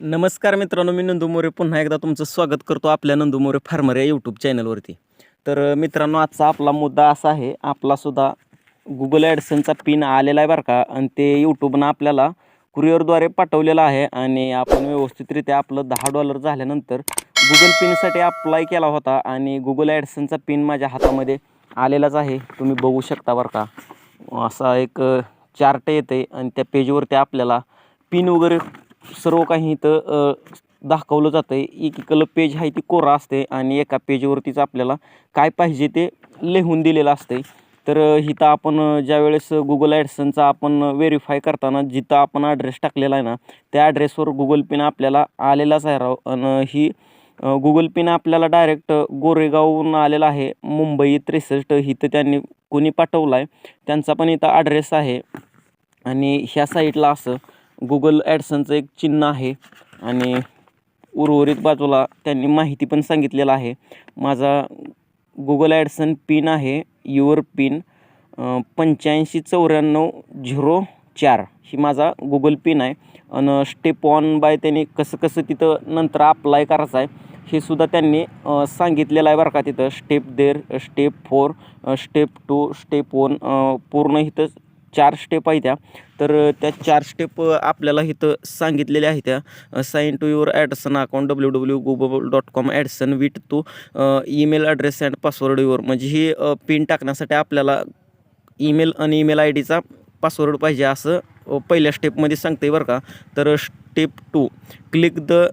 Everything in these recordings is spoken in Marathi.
नमस्कार मित्रांनो मी नंदू मोरे. पुन्हा एकदा तुमचं स्वागत करतो आपल्या नंदू मोरे फार्मर या यूट्यूब चॅनलवरती तर मित्रांनो आजचा आपला मुद्दा असा आहे आपलासुद्धा गुगल ॲडसनचा पिन आलेला आहे बरं का. आणि ते यूट्यूबनं आपल्याला कुरिअरद्वारे पाठवलेलं आहे आणि आपण व्यवस्थितरित्या आपलं दहा डॉलर झाल्यानंतर गुगल पिनसाठी अप्लाय केला होता आणि गुगल ॲडसनचा पिन माझ्या हातामध्ये आलेलाच आहे. तुम्ही बघू शकता बरं का. असा एक चार्ट येते आणि त्या पेजवरती आपल्याला पिन वगैरे सर्व काही इथं दाखवलं जातं आहे एकीकडलं पेज आहे ती कोरा असते आणि एका पेजवरतीच आपल्याला काय पाहिजे ते लिहून दिलेलं असते तर इथं आपण ज्यावेळेस गुगल ॲडसनचा आपण व्हेरीफाय करताना जिथं आपण ॲड्रेस टाकलेला आहे ना त्या ॲड्रेसवर गुगल पिन आपल्याला आलेलाच आहे राव. आणि ही गुगल पिन आपल्याला डायरेक्ट गोरेगावहून आलेला आहे. मुंबई त्रेसष्ट इथं त्यांनी कोणी पाठवला आहे त्यांचा पण इथं ॲड्रेस आहे. आणि ह्या साईडला असं गुगल ॲडसनचं एक चिन्ह आहे आणि उर्वरित बाजूला त्यांनी माहिती पण सांगितलेलं आहे. माझा गुगल ॲडसन पिन आहे युअर पिन पंच्याऐंशी चौऱ्याण्णव झिरो चार ही माझा गुगल पिन आहे. आणि स्टेप ऑन बाय त्यांनी कसं कसं तिथं नंतर अप्लाय करायचं आहे हे सुद्धा त्यांनी सांगितलेलं आहे बरं का तिथं. Step there step four step two step one पूर्ण इथं चार स्टेप आहे त्या. तर त्या चार स्टेप आपल्याला इथं सांगितलेल्या आहेत त्या. Sign to your AdSense account W W Google dot com AdSense with to email address and password your म्हणजे ही पिन टाकण्यासाठी आपल्याला ईमेल आणि ईमेल आय डीचा पासवर्ड पाहिजे असं पहिल्या स्टेपमध्ये सांगते बरं का. तर step two click the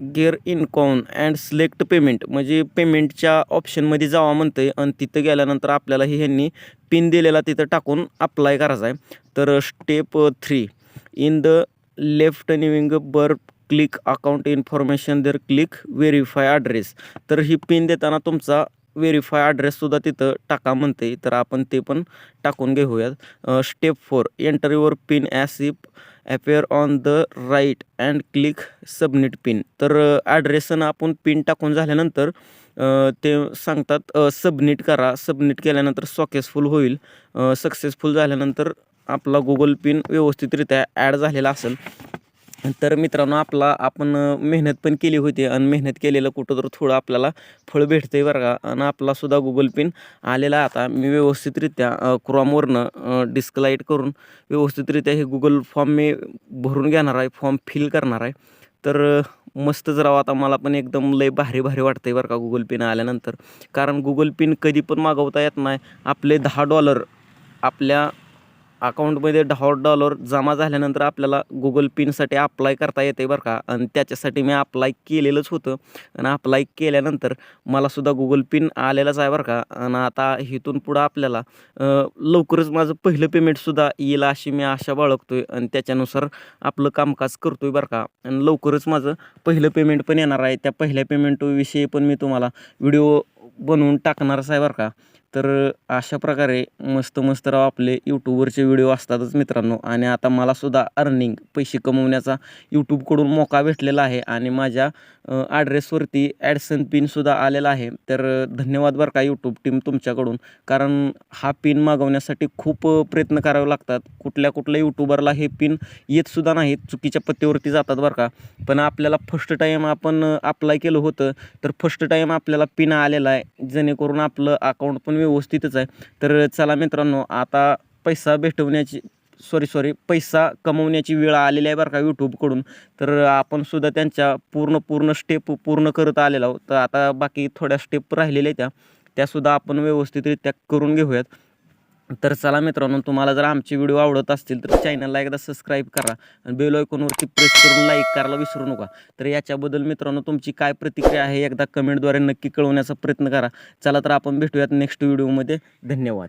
gear icon and select payment म्हणजे पेमेंटच्या ऑप्शनमध्ये जावा म्हणतं आहे आणि तिथं गेल्यानंतर आपल्याला हे ह्यांनी पिन दिलेला तिथं टाकून अप्लाय करायचा आहे. तर step three in the left navigation bar click account information there click verify address तर ही पिन देताना तुमचा व्हेरीफाय ॲड्रेससुद्धा तिथं टाका म्हणते तर आपण ते पण टाकून घेऊयात. Step four enter your pin as if appear on the right and click submit pin तर ॲड्रेसनं आपण पिन टाकून झाल्यानंतर ते सांगतात सबमिट करा. सबमिट केल्यानंतर सक्सेसफुल होईल. सक्सेसफुल झाल्यानंतर आपला गुगल पिन व्यवस्थितरित्या ॲड झालेला असेल. तर मित्रांनो आपला आपण मेहनत पण केली होती आणि मेहनत केलेलं कुठं तर थोडं आपल्याला फळ भेटतं आहे बरं का. आणि आपलासुद्धा गुगल पिन आलेला आता. मी व्यवस्थितरित्या क्रॉमवरनं डिस्कलाईट करून व्यवस्थितरित्या हे गुगल फॉर्म मी भरून घेणार आहे फॉर्म फिल करणार आहे. तर मस्त मस्तच राव आता मला पण एकदम लय भारी भारी वाटतं आहे बरं का गुगल पिन आल्यानंतर. कारण गुगल पिन कधी पण मागवता येत नाही. आपले दहा डॉलर आपल्या अकाउंटमध्ये दहा डॉलर जमा झाल्यानंतर आपल्याला गुगल पिनसाठी अप्लाय करता येते बरं का. आणि त्याच्यासाठी मी अप्लाय केलेलंच होतं. आणि अप्लाय केल्यानंतर मलासुद्धा गुगल पिन आलेलाच आहे बरं का. आणि आता इथून पुढं आपल्याला लवकरच माझं पहिलं पेमेंटसुद्धा येईल अशी मी आशा बाळगतो आहे आणि त्याच्यानुसार आपलं कामकाज करतो आहे बरं का. आणि लवकरच माझं पहिलं पेमेंट पण येणार आहे. त्या पहिल्या पेमेंटविषयी पण मी तुम्हाला व्हिडिओ बनवून टाकणारच आहे बरं का. तर अशा प्रकारे मस्त मस्त राव आपले यूट्यूबवरचे व्हिडिओ असतातच मित्रांनो. आणि आता मलासुद्धा अर्निंग पैसे कमवण्याचा यूट्यूबकडून मोका भेटलेला आहे. आणि माझ्या ॲड्रेसवरती ॲडसन पिनसुद्धा आलेला आहे. तर धन्यवाद बरं का यूट्यूब टीम तुमच्याकडून. कारण हा पिन मागवण्यासाठी खूप प्रयत्न करावे लागतात. कुठल्या कुठल्या यूट्यूबरला हे पिन येतसुद्धा नाहीत. चुकीच्या पत्त्यावरती जातात बरं का. पण आपल्याला फर्स्ट टाईम आपण अप्लाय केलं होतं. तर फर्स्ट टाईम आपल्याला पिन आलेला आहे. जेणेकरून आपलं अकाउंट पण व्यवस्थितच आहे. तर चला मित्रांनो आता पैसा भेटवण्याची सॉरी सॉरी पैसा कमवण्याची वेळ आलेली आहे बरं का यूट्यूबकडून तर आपण सुद्धा त्यांच्या पूर्ण पूर्ण स्टेप पूर्ण करत आलेलो आहोत. तर आता बाकी थोड्या स्टेप राहिलेल्या आहेत त्या. त्यासुद्धा आपण व्यवस्थितरित्या करून घेऊयात. तर चला मित्रांनो तुम्हाला जर आमचे व्हिडिओ आवडत असतील तर चॅनलला एकदा सबस्क्राईब करा आणि बेल आयकॉनवरती प्रेस करून लाईक करायला विसरू नका. तर याच्याबद्दल मित्रांनो तुमची काय प्रतिक्रिया आहे एकदा कमेंटद्वारे नक्की कळवण्याचा प्रयत्न करा. चला तर आपण भेटूयात नेक्स्ट व्हिडिओमध्ये धन्यवाद.